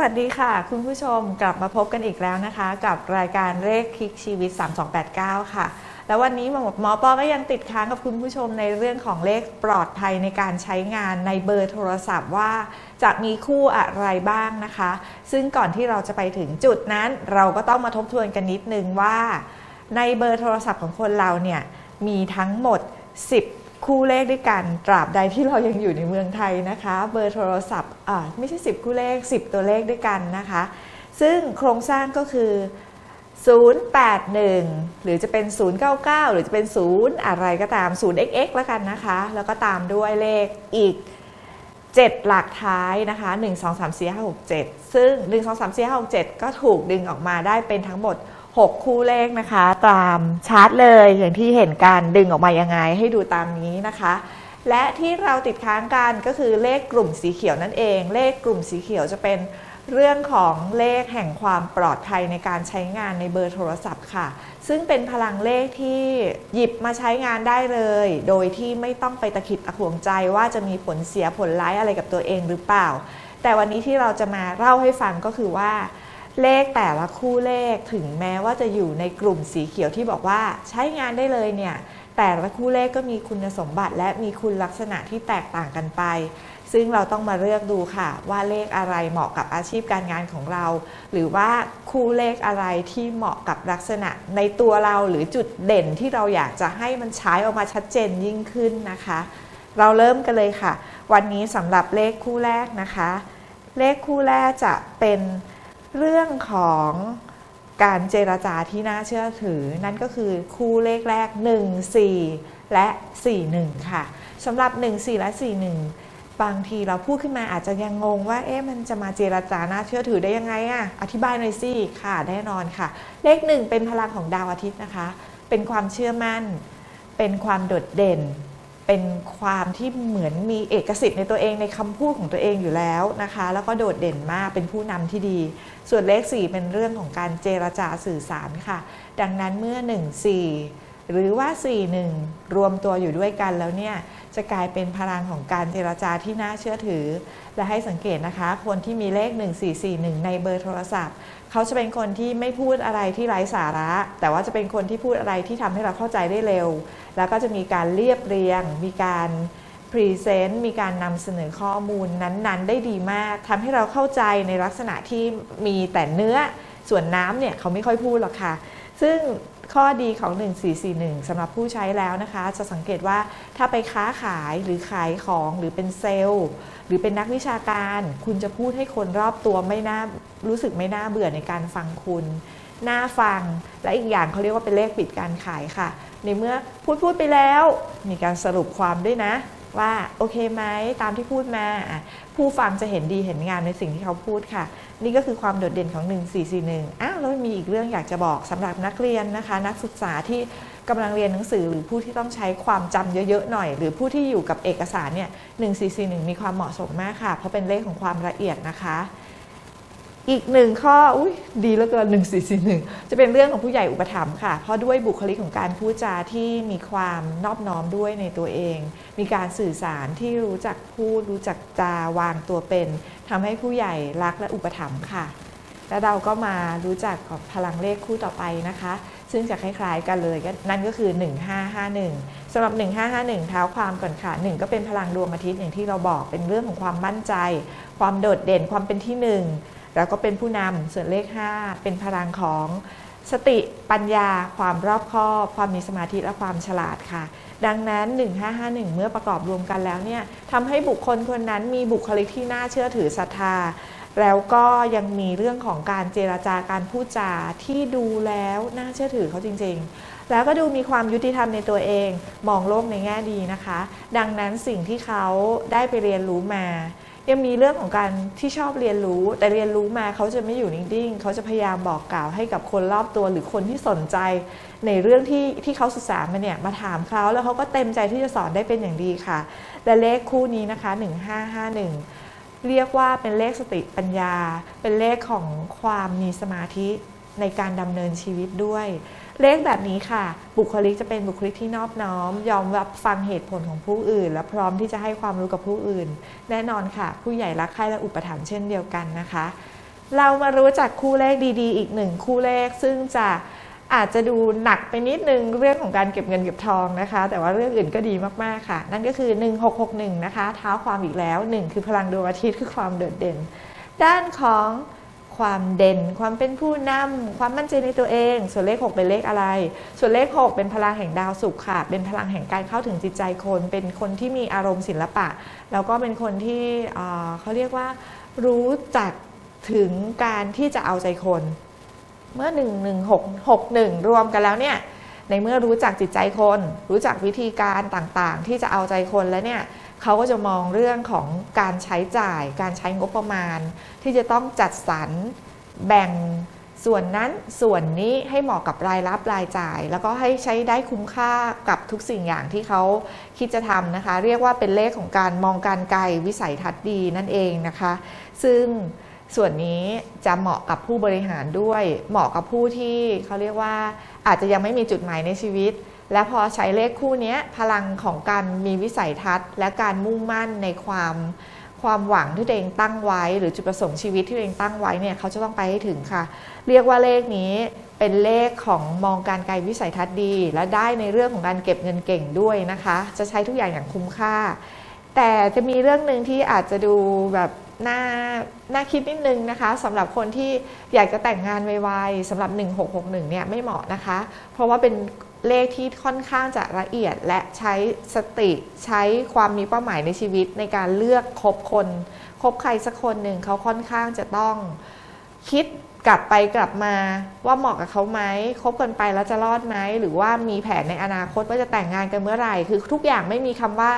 วัสดีค่ะ คุณผู้ชมกลับมาพบกันอีกแล้วนะคะ กับรายการเลขคลิกชีวิต 3289 ค่ะ แล้ววันนี้หมอหมอปอก็ยังติดค้างกับคุณผู้ชมในเรื่องของเลขปลอดภัยในการใช้งานในเบอร์โทรศัพท์ว่าจะมีคู่อะไรบ้างนะคะ ซึ่งก่อนที่เราจะไปถึงจุดนั้น เราก็ต้องมาทบทวนกันนิดนึงว่า ในเบอร์โทรศัพท์ของคนเราเนี่ยมีทั้งหมด 10 คู่เลขด้วยกัน ตราบใดที่เรายังอยู่ในเมืองไทยนะคะ เบอร์โทรศัพท์อ่าไม่ใช่ 10 คู่เลข 10 ตัวเลขด้วยกันนะคะ ซึ่งโครงสร้างก็คือ 081 หรือจะเป็น 099 หรือจะเป็น 0 อะไรก็ตาม 0xx แล้วกันนะคะ แล้วก็ตามด้วยเลขอีก 7 หลักท้ายนะคะ 1 2 3 4 5 6 7 ซึ่ง 1 2 3 4 5 6 7 ก็ถูกดึงออกมาได้เป็นทั้งหมด 6 คู่เลขนะคะ ตามชาร์ตเลยอย่างที่เห็นการดึงออกมายังไงให้ดูตามนี้นะคะ และที่เราติดค้างกันก็คือเลขกลุ่มสีเขียวนั่นเอง เลขกลุ่มสีเขียวจะเป็นเรื่องของเลขแห่งความปลอดภัยในการใช้งานในเบอร์โทรศัพท์ค่ะ ซึ่งเป็นพลังเลขที่หยิบมาใช้งานได้เลย โดยที่ไม่ต้องไปตะขิดตะขวงใจว่าจะมีผลเสียผลร้ายอะไรกับตัวเองหรือเปล่า แต่วันนี้ที่เราจะมาเล่าให้ฟังก็คือว่า เลขแต่ละคู่เลขถึงแม้ว่าจะอยู่ในกลุ่มสีเขียวที่บอกว่าใช้งานได้เลยเนี่ยแต่ละคู่เลขก็มีคุณสมบัติและมีคุณลักษณะที่แตกต่างกันไป ซึ่งเราต้องมาเลือกดูค่ะ ว่าเลขอะไรเหมาะกับอาชีพการงานของเรา หรือว่าคู่เลขอะไรที่เหมาะกับลักษณะในตัวเราหรือจุดเด่นที่เราอยากจะให้มันใช้ออกมาชัดเจนยิ่งขึ้นนะคะ เราเริ่มกันเลยค่ะ วันนี้สำหรับเลขคู่แรกนะคะ เลขคู่แรกจะเป็น เรื่องของการเจรจาที่น่าเชื่อถือ นั่นก็คือคู่เลขแรก 1 4 และ 41 ค่ะสำหรับ 1 4 และ 41 บางทีเราพูดขึ้นมาอาจจะยังงงว่าเอ๊ะมันจะมาเจรจาน่าเชื่อถือได้ยังไงอะอธิบายหน่อยสิค่ะแน่นอนค่ะ เลขหนึ่งเป็นพลังของดาวอาทิตย์นะคะ เป็นความเชื่อมั่น เป็นความโดดเด่น เป็นความที่เหมือนมีเอกสิทธิ์ในตัวเองในคำพูดของตัวเองอยู่แล้วนะคะ แล้วก็โดดเด่นมากเป็นผู้นำที่ดี ส่วนเลข 4 เป็นเรื่องของการเจรจาสื่อสารค่ะ ดังนั้นเมื่อ 1 4 หรือว่า 4 1 รวมตัวอยู่ด้วยกันแล้วเนี่ยจะกลายเป็นพลังของการเจรจาที่น่าเชื่อถือ และให้สังเกตนะคะ คนที่มีเลข 1441 ในเบอร์โทรศัพท์ เขาจะเป็นคนที่ไม่พูดอะไรที่ไร้สาระ แต่ว่าจะเป็นคนที่พูดอะไรที่ทำให้เราเข้าใจได้เร็ว แล้วก็จะมีการเรียบเรียง มีการพรีเซนต์มีการนำเสนอข้อมูลนั้นๆ ได้ดีมากทำให้เราเข้าใจในลักษณะที่มีแต่เนื้อส่วนน้ำเนี่ยเขาไม่ค่อยพูดหรอกค่ะ ซึ่ง ข้อดีของ 1441สำหรับผู้ใช้แล้วนะคะ จะสังเกตว่าถ้าไปค้าขายหรือขายของหรือเป็นเซลล์ หรือเป็นนักวิชาการ คุณจะพูดให้คนรอบตัวไม่น่ารู้สึกไม่น่าเบื่อในการฟังคุณน่าฟัง และอีกอย่างเขาเรียกว่าเป็นเลขปิดการขายค่ะ ในเมื่อพูดพูดไปแล้ว มีการสรุปความด้วยนะ ว่าโอเคไหมตามที่พูดมา ผู้ฟังจะเห็นดีเห็นงามในสิ่งที่เขาพูดค่ะ นี่ก็คือความโดดเด่นของ 1441อ้าวแล้วมีอีกเรื่องอยากจะบอกสำหรับนักเรียนนะคะ นักศึกษาที่กำลังเรียนหนังสือหรือผู้ที่ต้องใช้ความจำเยอะๆหน่อย หรือผู้ที่อยู่กับเอกสารเนี่ย1441 มีความเหมาะสมมากค่ะ เพราะเป็นเลขของความละเอียดนะคะ อีกหนึ่งข้ออุ้ยดีเหลือเกิน1441 จะเป็นเรื่องของผู้ใหญ่อุปถัมภ์ค่ะ เพราะด้วยบุคลิกของการพูดจาที่มีความนอบน้อมด้วยในตัวเอง มีการสื่อสารที่รู้จักพูดรู้จักจาวางตัวเป็น ทำให้ผู้ใหญ่รักและอุปถัมภ์ค่ะ และเราก็มารู้จักกับพลังเลขคู่ต่อไปนะคะ ซึ่งจะคล้ายๆกันเลยนั่นก็คือ 1551 สำหรับ 1551 เท้าความก่อนค่ะ 1 ก็เป็นพลังดวงอาทิตย์อย่างที่เราบอกเป็นเรื่องของความมั่นใจ ความโดดเด่นความเป็นที่หนึ่ง ล้วก็เป็นผู้นำส่วนเลข 5 เป็นพลังของสติปัญญา ความรอบคอบความมีสมาธิและความฉลาดค่ะ ดังนั้น 1551 เมื่อประกอบรวมกันแล้วเนี่ยทำให้บุคคลคนนั้นมีบุคลิกที่น่าเชื่อถือศรัทธา แล้วก็ยังมีเรื่องของการเจรจาการพูดจาที่ดูแล้วน่าเชื่อถือเขาจริง ๆ แล้วก็ดูมีความยุติธรรมในตัวเอง มองโลกในแง่ดีนะคะ ดังนั้นสิ่งที่เขาได้ไปเรียนรู้มา ยังมีเรื่องของการที่ชอบเรียนรู้ แต่เรียนรู้มาเขาจะไม่อยู่นิ่งๆเขาจะพยายามบอกกล่าวให้กับคนรอบตัวหรือคนที่สนใจ ในเรื่องที่ที่เขาศึกษามาเนี่ยมาถามเขาแล้วเขาก็เต็มใจที่จะสอนได้เป็นอย่างดีค่ะ และเลขคู่นี้นะคะ 1551 เรียกว่าเป็นเลขสติปัญญา เป็นเลขของความมีสมาธิในการดำเนินชีวิตด้วย เลขแบบนี้ค่ะ บุคลิกจะเป็นบุคลิกที่นอบน้อม ยอมรับฟังเหตุผลของผู้อื่น และพร้อมที่จะให้ความรู้กับผู้อื่น แน่นอนค่ะ ผู้ใหญ่รักใคร่และอุปถัมภ์เช่นเดียวกันนะคะ เรามารู้จักคู่เลขดีๆ อีกหนึ่งคู่เลขซึ่งจะอาจจะดูหนักไปนิดนึงเรื่องของการเก็บเงินเก็บทองนะคะ แต่ว่าเรื่องอื่นก็ดีมากๆค่ะ นั่นก็คือ 1661 นะคะเท้าความอีกแล้ว 1 คือพลังดวงอาทิตย์คือความโดดเด่น ด้านของ ความเด่น ความเป็นผู้นำความมั่นใจในตัวเอง ส่วนเลข 6 เป็นเลขอะไร ส่วนเลข 6 เป็นพลังแห่งดาวศุกร์ค่ะ เป็นพลังแห่งการเข้าถึงจิตใจคน เป็นคนที่มีอารมณ์ศิลปะ แล้วก็เป็นคนที่เอ่อเขาเรียกว่ารู้จักถึงการที่จะเอาใจคน เมื่อ 11661 รวมกันแล้วเนี่ยในเมื่อรู้จักจิตใจคน รู้จักวิธีการต่างๆ ที่จะเอาใจคนแล้วเนี่ย เขาก็จะมองเรื่องของการใช้จ่าย การใช้งบประมาณ ที่จะต้องจัดสรรแบ่งส่วนนั้นส่วนนี้ให้เหมาะกับรายรับรายจ่าย แล้วก็ให้ใช้ได้คุ้มค่ากับทุกสิ่งอย่างที่เขาคิดจะทำนะคะ เรียกว่าเป็นเลขของการมองการไกลวิสัยทัศน์ดีนั่นเองนะคะ ซึ่งส่วนนี้จะเหมาะกับผู้บริหารด้วย เหมาะกับผู้ที่เขาเรียกว่าอาจจะยังไม่มีจุดหมายในชีวิต และพอใช้เลขคู่นี้พลังของการมีวิสัยทัศน์ และการมุ่งมั่นในความความหวังที่ตัวเองตั้งไว้ หรือจุดประสงค์ชีวิตที่ตัวเองตั้งไว้เนี่ยเขาจะต้องไปให้ถึงค่ะ เรียกว่าเลขนี้เป็นเลขของมองการไกลวิสัยทัศน์ดี และได้ในเรื่องของการเก็บเงินเก่งด้วยนะคะ จะใช้ทุกอย่างอย่างคุ้มค่า แต่จะมีเรื่องหนึ่งที่อาจจะดูแบบน่าน่าคิดนิดนึงนะคะสำหรับคนที่อยากจะแต่งงานไวๆสำหรับ 1661เนี่ยไม่เหมาะนะคะ เพราะว่าเป็น เลขที่ค่อนข้างจะละเอียดและใช้สติใช้ความมีเป้าหมายในชีวิตในการเลือกคบคนคบใครสักคนหนึ่งเขาค่อนข้างจะต้องคิดกลับไปกลับมาว่าเหมาะกับเขาไหมคบกันไปแล้วจะรอดไหมหรือว่ามีแผนในอนาคตว่าจะแต่งงานกันเมื่อไหร่ คือทุกอย่างไม่มีคำว่า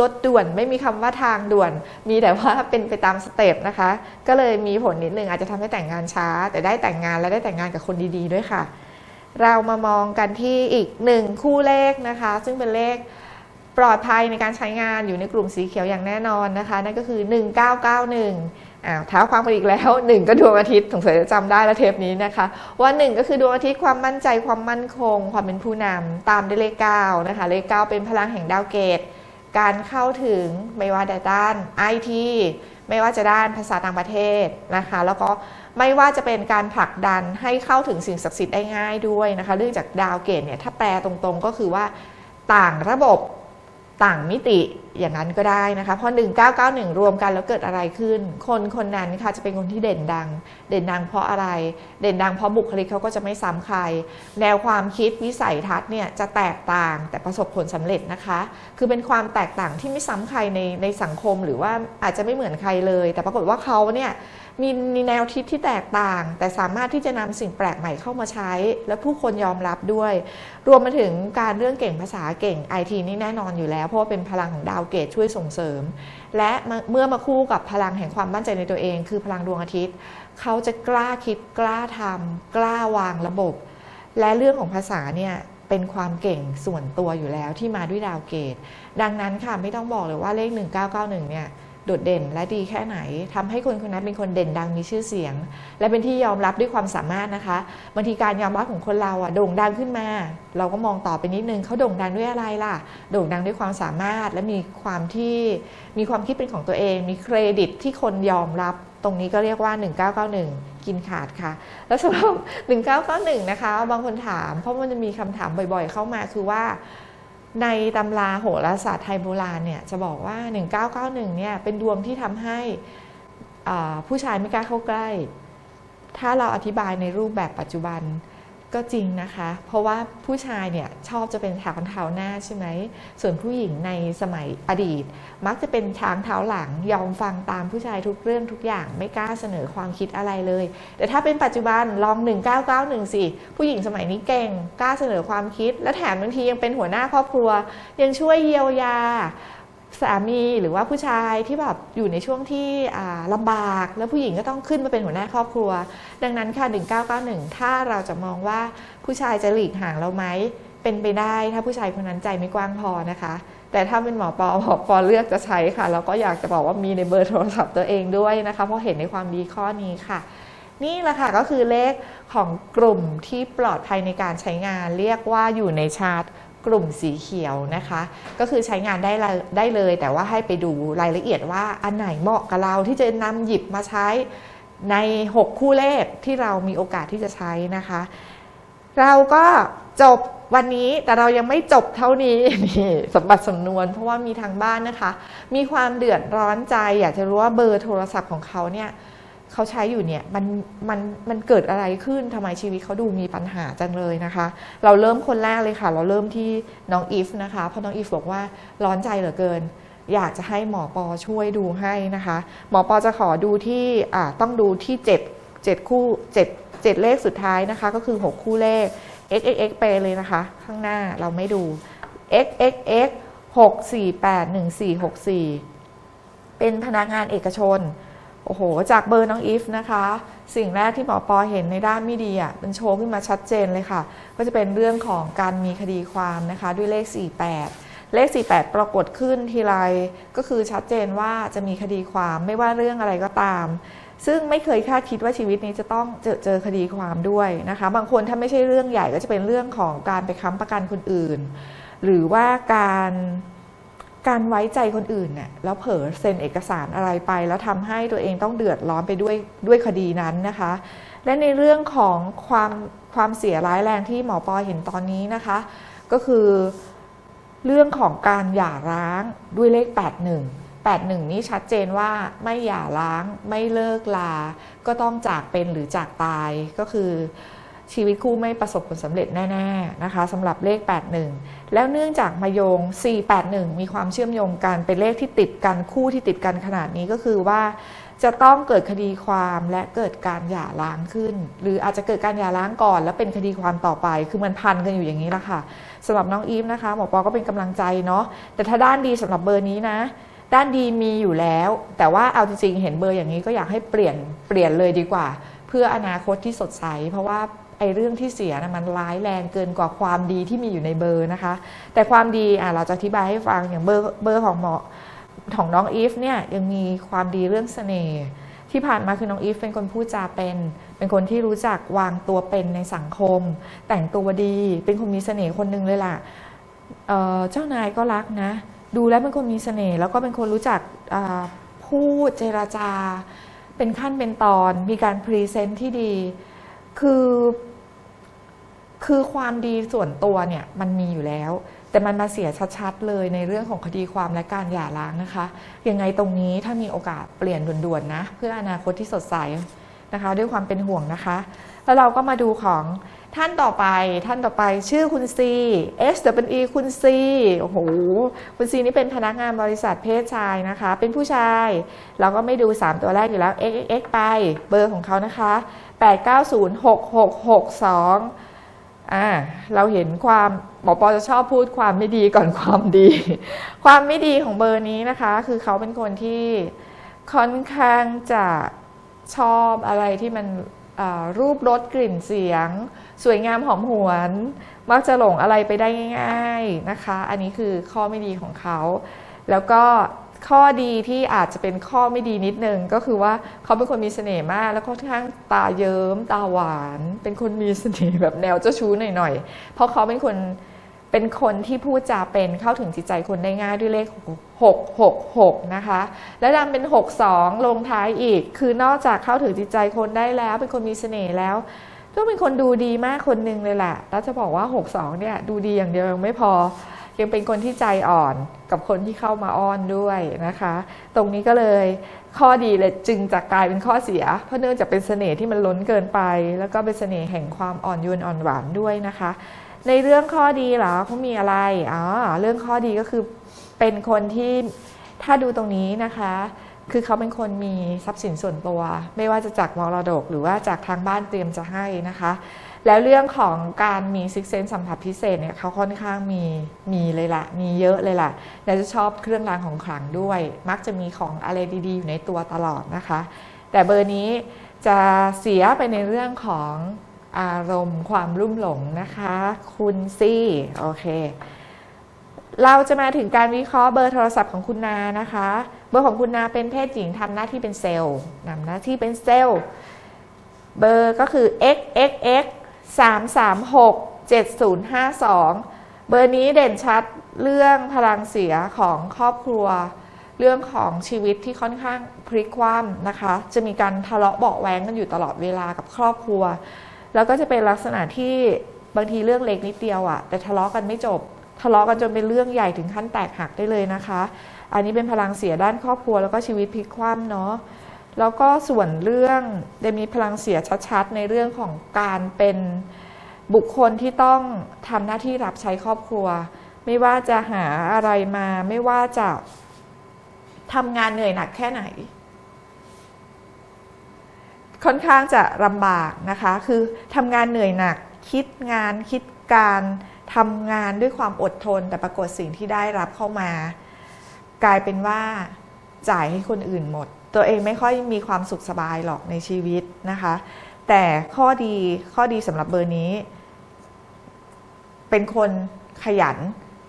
รถด่วน ไม่มีคำว่าทางด่วน มีแต่ว่าเป็นไปตามสเต็ปนะคะ ก็เลยมีผลนิดนึงอาจจะทำให้แต่งงานช้า แต่ได้แต่งงานและได้แต่งงานกับคนดี ๆ ด้วยค่ะ เรามามองกันที่อีกหนึ่งคู่เลขนะคะ ซึ่งเป็นเลขปลอดภัยในการใช้งานอยู่ในกลุ่มสีเขียวอย่างแน่นอนนะคะ นั่นก็คือ 1991อ้าวเท้าความไปอีกแล้ว 1 ก็ดวงอาทิตย์สงสัยจะจำได้แล้วเทปนี้นะคะ ว่า 1 ก็คือดวงอาทิตย์ความมั่นใจความมั่นคง ความเป็นผู้นำตามด้วยเลข9นะคะเลข 9 เป็นพลังแห่งดาวเกต การเข้าถึงไม่ว่าด้านไอทีไม่ว่าจะด้านภาษาต่างประเทศนะคะ แล้วก็ ไม่ว่าจะเป็นการผลักดันให้เข้าถึงสิ่งศักดิ์สิทธิ์ได้ง่ายด้วยนะคะเรื่องจากดาวเกตเนี่ยถ้าแปลตรงๆก็คือว่าต่างระบบต่างมิติอย่างนั้นก็ได้นะคะพอ1991 รวมกันแล้วเกิดอะไรขึ้น คนคนนั้นค่ะจะเป็นคนที่เด่นดัง เด่นดังเพราะอะไร เด่นดังเพราะบุคลิกเขาก็จะไม่ซ้ำใคร แนวความคิดวิสัยทัศน์เนี่ยจะแตกต่างแต่ประสบผลสำเร็จนะคะ คือเป็นความแตกต่างที่ไม่ซ้ำใครในในสังคมหรือว่าอาจจะไม่เหมือนใครเลย แต่ปรากฏว่าเขาเนี่ย มีมีแนวคิดที่แตกต่าง แต่สามารถที่จะนำสิ่งแปลกใหม่เข้ามาใช้ และผู้คนยอมรับด้วย รวมมาถึงการเรื่องเก่งภาษาเก่งไอทีนี่แน่นอนอยู่แล้ว เพราะว่าเป็นพลังของดาวเกตช่วยส่งเสริม และเมื่อมาคู่กับพลังแห่งความมั่นใจในตัวเอง คือพลังดวงอาทิตย์ เขาจะกล้าคิดกล้าทำกล้าวางระบบ และเรื่องของภาษาเนี่ยเป็นความเก่งส่วนตัวอยู่แล้วที่มาด้วยดาวเกต ดังนั้นค่ะไม่ต้องบอกเลยว่าเลข 1991เนี่ย โดดเด่นและดีแค่ไหนทำให้คนคนนั้นเป็นคนเด่นดังมีชื่อเสียง และเป็นที่ยอมรับด้วยความสามารถนะคะบางทีการยอมรับของคนเราอะโด่งดังขึ้นมา เราก็มองต่อไปนิดนึงเขาโด่งดังด้วยอะไรล่ะ โด่งดังด้วยความสามารถและมีความที่มีความคิดเป็นของตัวเอง มีเครดิตที่คนยอมรับ ตรงนี้ก็เรียกว่า 1991กินขาดค่ะ แล้วสำหรับ 1991 นะคะ บางคนถาม เพราะมันจะมีคำถามบ่อยๆ เข้ามาคือว่า ในตำราโหราศาสตร์ไทยโบราณเนี่ยจะบอกว่า 1991เนี่ยเป็นดวงที่ทำให้ผู้ชายไม่กล้าเข้าใกล้ ถ้าเราอธิบายในรูปแบบปัจจุบัน ก็จริงนะคะ เพราะว่าผู้ชายเนี่ยชอบจะเป็นช้างเท้าหน้าใช่ไหม ส่วนผู้หญิงในสมัยอดีต มักจะเป็นช้างเท้าหลังยอมฟังตามผู้ชายทุกเรื่องทุกอย่างไม่กล้าเสนอความคิดอะไรเลย แต่ถ้าเป็นปัจจุบันลอง 1991สิผู้หญิงสมัยนี้เก่งกล้าเสนอความคิด และแถมบางทียังเป็นหัวหน้าครอบครัว ยังช่วยเยียวยา สามีหรือว่าผู้ชายที่แบบอยู่ในช่วงที่ลำบาก แล้วผู้หญิงก็ต้องขึ้นมาเป็นหัวหน้าครอบครัว ดังนั้นค่ะ 1991 ถ้าเราจะมองว่าผู้ชายจะหลีกห่างเราไหมเป็นไปได้ถ้าผู้ชายคนนั้นใจไม่กว้างพอนะคะ แต่ถ้าเป็นหมอปอหมอปอเลือกจะใช้ค่ะแล้วก็อยากจะบอกว่ามีในเบอร์โทรศัพท์ตัวเองด้วยนะคะ เพราะเห็นในความดีข้อนี้ค่ะ นี่แหละค่ะก็คือเลขของกลุ่มที่ปลอดภัยในการใช้งาน เรียกว่าอยู่ในชาร์ต กลุ่มสีเขียวนะคะ ก็คือใช้งานได้ได้เลย แต่ว่าให้ไปดูรายละเอียดว่าอันไหนเหมาะกับเราที่จะนำหยิบมาใช้ใน 6 คู่เลขที่เรามีโอกาสที่จะใช้นะคะ เราก็จบวันนี้แต่เรายังไม่จบเท่านี้นี่สมบัติสำนวน เพราะว่ามีทางบ้านนะคะ มีความเดือดร้อนใจ อยากจะรู้ว่าเบอร์โทรศัพท์ของเขาเนี่ย เขาใช้อยู่เนี่ยมันมันมันเกิดอะไรขึ้นทำไมชีวิตเขาดูมีปัญหาจังเลยนะคะ เราเริ่มคนแรกเลยค่ะ เราเริ่มที่น้องอีฟนะคะเพราะน้องอีฟบอกว่าร้อนใจเหลือเกิน อยากจะให้หมอปอช่วยดูให้นะคะ หมอปอจะขอดูที่อ่าต้องดูที่7 7คู่7 7เลขสุดท้ายนะคะ ก็คือ 6 คู่เลข x x x ไปเลยนะคะ ข้างหน้าเราไม่ดู x x x 6 4 8 1 4 6 4 เป็นพนักงานเอกชน โอ้โห จากเบอร์น้องอีฟนะคะ สิ่งแรกที่หมอปอเห็นในด้านไม่ดีอะมันโชว์ขึ้นมาชัดเจนเลยค่ะ ก็จะเป็นเรื่องของการมีคดีความนะคะด้วยเลข 48 เลข 48 ปรากฏขึ้นทีไรก็คือชัดเจนว่าจะมีคดีความไม่ว่าเรื่องอะไรก็ตาม ซึ่งไม่เคยคาดคิดว่าชีวิตนี้จะต้องเจอเจอคดีความด้วยนะคะ บางคนถ้าไม่ใช่เรื่องใหญ่ก็จะเป็นเรื่องของการไปค้ำประกันคนอื่น หรือว่าการ การไว้ใจคนอื่นเนี่ยแล้วเผลอเซ็นเอกสารอะไรไป แล้วทำให้ตัวเองต้องเดือดร้อนไปด้วยด้วยคดีนั้นนะคะ และในเรื่องของความความเสียร้ายแรงที่หมอปอเห็นตอนนี้นะคะ ก็คือเรื่องของการหย่าร้างด้วยเลข 81 81 นี้ชัดเจนว่าไม่หย่าร้างไม่เลิกลา ก็ต้องจากเป็นหรือจากตายก็คือ ชีวิตคู่ไม่ประสบผลสำเร็จแน่ๆนะคะสำหรับเลข 81 แล้วเนื่องจากมาโยง 481 มีความเชื่อมโยงกันเป็นเลขที่ติดกันคู่ที่ติดกันขนาดนี้ก็คือว่าจะต้องเกิดคดีความและเกิดการหย่าร้างขึ้น หรืออาจจะเกิดการหย่าร้างก่อน แล้วเป็นคดีความต่อไป คือมันพันกันอยู่อย่างนี้ละค่ะสำหรับน้องอีฟนะคะหมอปอก็เป็นกำลังใจเนาะแต่ถ้าด้านดีสำหรับเบอร์นี้นะ ด้านดีมีอยู่แล้ว แต่ว่าเอาจริงๆเห็นเบอร์อย่างนี้ก็อยากให้เปลี่ยนเปลี่ยนเลยดีกว่า เพื่ออนาคตที่สดใส เพราะว่า อ้เรื่องที่เสียนะมันร้ายแรงเกินกว่าความดีที่มีอยู่ในเบอร์นะคะ แต่ความดีอะเราจะอธิบายให้ฟังอย่างเบอร์เบอร์ของหมอของน้องอีฟเนี่ยยังมีความดีเรื่องเสน่ห์ที่ผ่านมาคือน้องอีฟเป็นคนพูดจาเป็น เป็นคนที่รู้จักวางตัวเป็นในสังคม แต่งตัวดี เป็นคนมีเสน่ห์คนหนึงเลยล่ะเเจ้านายก็รักนะ ดูแล้วเป็นคนมีเสน่ห์แล้วก็เป็นคนรู้จักพูดเจราจา เป็นขั้นเป็นตอน มีการพรีเซนต์ที่ดี คือ คือความดีส่วนตัวเนี่ยมันมีอยู่แล้ว แต่มันมาเสียชัดๆเลยในเรื่องของคดีความและการหย่าร้างนะคะ ยังไงตรงนี้ถ้ามีโอกาสเปลี่ยนด่วนๆนะ เพื่ออนาคตที่สดใสนะคะ ด้วยความเป็นห่วงนะคะ แล้วเราก็มาดูของท่านต่อไปท่านต่อไปชื่อคุณซี S W E คุณซีโอ้โหคุณซีนี่เป็นพนักงานบริษัทเพศชายนะคะ เป็นผู้ชาย เราก็ไม่ดู 3 ตัวแรกอยู่แล้ว X X X ไปเบอร์ของเขานะคะ 8906662 อ่าเราเห็นความหมอปอจะชอบพูดความไม่ดีก่อนความดี ความไม่ดีของเบอร์นี้นะคะ คือเขาเป็นคนที่ค่อนข้างจะชอบอะไรที่มันรูปรสกลิ่นเสียง สวยงามหอมหวน มักจะหลงอะไรไปได้ง่าย ๆนะคะ อันนี้คือข้อไม่ดีของเขา แล้วก็ ข้อดีที่อาจจะเป็นข้อไม่ดีนิดนึงก็คือว่าเขาเป็นคนมีเสน่ห์มาก แล้วค่อนข้างตาเยิ้มตาหวาน เป็นคนมีเสน่ห์แบบแนวเจ้าชู้หน่อยๆเพราะเขาเป็นคนเป็นคนที่พูดจาเป็นเข้าถึงจิตใจคนได้ง่ายด้วยเลข 666 นะคะ และดันเป็น 62 ลงท้ายอีก คือนอกจากเข้าถึงจิตใจคนได้แล้ว เป็นคนมีเสน่ห์แล้วก็เป็นคนดูดีมากคนหนึ่งเลยแหละแล้วจะบอกว่า 62 เนี่ยดูดีอย่างเดียวยังไม่พอ ยังเป็นคนที่ใจอ่อนกับคนที่เข้ามาอ้อนด้วยนะคะ ตรงนี้ก็เลยข้อดีเลยจึงจะกลายเป็นข้อเสีย เพราะเนื่องจากเป็นเสน่ห์ที่มันล้นเกินไป แล้วก็เป็นเสน่ห์แห่งความอ่อนโยนอ่อนหวานด้วยนะคะ ในเรื่องข้อดีเหรอเขามีอะไรอ๋อเรื่องข้อดีก็คือเป็นคนที่ถ้าดูตรงนี้นะคะคือเขาเป็นคนมีทรัพย์สินส่วนตัว ไม่ว่าจะจากมรดกหรือว่าจากทางบ้านเตรียมจะให้นะคะ แล้วเรื่องของการมีซิกเซนสัมผัสพิเศษเนี่ยเขาค่อนข้างมีมีเลยละมีเยอะเลยล่ะ และจะชอบเครื่องรางของขลังด้วย มักจะมีของอะไรดี ๆ อยู่ในตัวตลอดนะคะ แต่เบอร์นี้จะเสียไปในเรื่องของอารมณ์ความรุ่มหลงนะคะ คุณซี่โอเค เราจะมาถึงการวิเคราะห์เบอร์โทรศัพท์ของคุณนานะคะ เบอร์ของคุณนาเป็นเพศหญิงทำหน้าที่เป็นเซลล์นำหน้าที่เป็นเซลล์เบอร์ก็คือ xxx 336 7052 เบอร์นี้เด่นชัดเรื่องพลังเสียของครอบครัว เรื่องของชีวิตที่ค่อนข้างพลิกคว่ำนะคะ จะมีการทะเลาะเบาแว้งกันอยู่ตลอดเวลากับครอบครัว แล้วก็จะเป็นลักษณะที่บางทีเรื่องเล็กนิดเดียวอะแต่ทะเลาะกันไม่จบ ทะเลาะกันจนเป็นเรื่องใหญ่ถึงขั้นแตกหักได้เลยนะคะ อันนี้เป็นพลังเสียด้านครอบครัวแล้วก็ชีวิตพลิกคว่ำเนาะ แล้วก็ส่วนเรื่องได้มีพลังเสียชัดๆ ในเรื่องของการเป็นบุคคลที่ต้องทำหน้าที่รับใช้ครอบครัว ไม่ว่าจะหาอะไรมา ไม่ว่าจะทำงานเหนื่อยหนักแค่ไหน ค่อนข้างจะลำบากนะคะ คือทำงานเหนื่อยหนัก คิดงานคิดการทำงานด้วยความอดทน แต่ปรากฏสิ่งที่ได้รับเข้ามา กลายเป็นว่าจ่ายให้คนอื่นหมด ตัวเองไม่ค่อยมีความสุขสบายหรอกในชีวิตนะคะ แต่ข้อดีข้อดีสำหรับเบอร์นี้ เป็นคนขยัน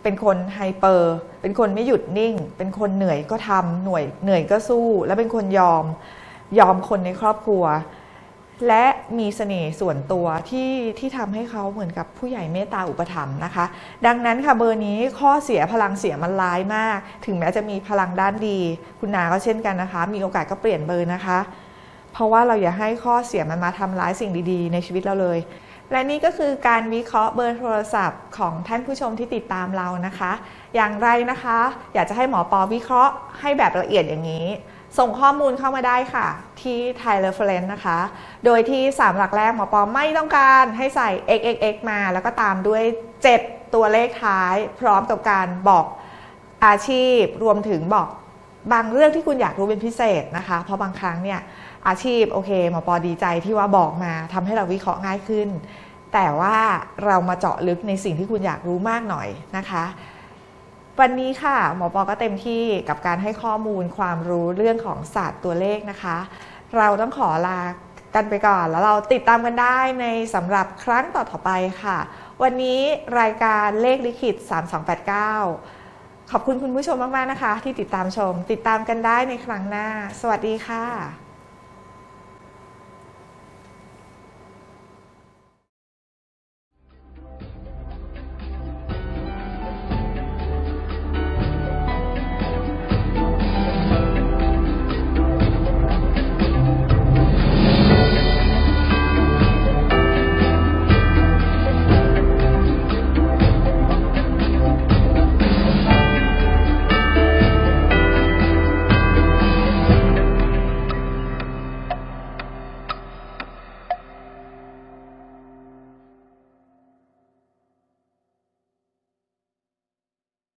เป็นคนไฮเปอร์ เป็นคนไม่หยุดนิ่ง เป็นคนเหนื่อยก็ทำหน่วยเหนื่อยก็สู้ และเป็นคนยอมยอมคนในครอบครัว และมีเสน่ห์ส่วนตัวที่ที่ทำให้เขาเหมือนกับผู้ใหญ่เมตตาอุปถัมภ์นะคะ ดังนั้นค่ะเบอร์นี้ข้อเสียพลังเสียมันร้ายมาก ถึงแม้จะมีพลังด้านดี คุณนาก็เช่นกันนะคะ มีโอกาสก็เปลี่ยนเบอร์นะคะ เพราะว่าเราอย่าให้ข้อเสียมันมาทำร้ายสิ่งดีๆ ในชีวิตเราเลย และนี่ก็คือการวิเคราะห์เบอร์โทรศัพท์ของท่านผู้ชมที่ติดตามเรานะคะ อย่างไรนะคะ อยากจะให้หมอปอวิเคราะห์ให้แบบละเอียดอย่างนี้ ส่งข้อมูลเข้ามาได้ค่ะ ที่ Thai Reference นะคะ โดยที่ 3 หลักแรกหมอปอไม่ต้องการให้ใส่ xxx มา แล้วก็ตามด้วย 7 ตัวเลขท้าย พร้อมกับการบอกอาชีพ รวมถึงบอกบางเรื่องที่คุณอยากรู้เป็นพิเศษนะคะ เพราะบางครั้งเนี่ยอาชีพโอเคหมอปอดีใจที่ว่าบอกมาทำให้เราวิเคราะห์ง่ายขึ้น แต่ว่าเรามาเจาะลึกในสิ่งที่คุณอยากรู้มากหน่อยนะคะ วันนี้ค่ะหมอปอก็เต็มที่กับการให้ข้อมูลความรู้เรื่องของศาสตร์ตัวเลขนะคะ เราต้องขอลากันไปก่อนแล้วเราติดตามกันได้ในสำหรับครั้งต่อๆไปค่ะ วันนี้รายการเลขลิขิต 3289 ขอบคุณคุณผู้ชมมาก ๆ นะคะ ที่ติดตามชม ติดตามกันได้ในครั้งหน้า สวัสดีค่ะ